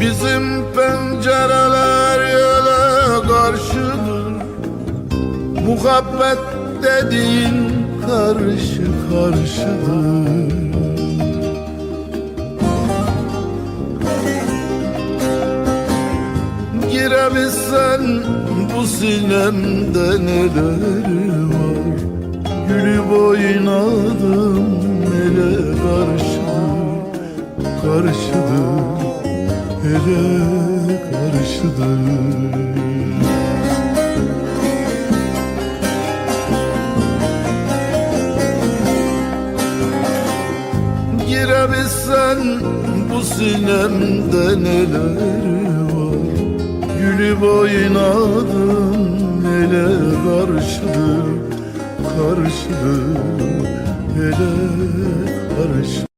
Bizim pencereler yele karşıdır. Muhabbet dediğin karşı karşıdır. Girebilsen bu sinemde neler var? Gülüp oynadım ele karşı karşıdır ele karşıdır Girebilsen bu sinemde neler var? Gülüp oynadım ele karşıdır Karşıdır ele karşı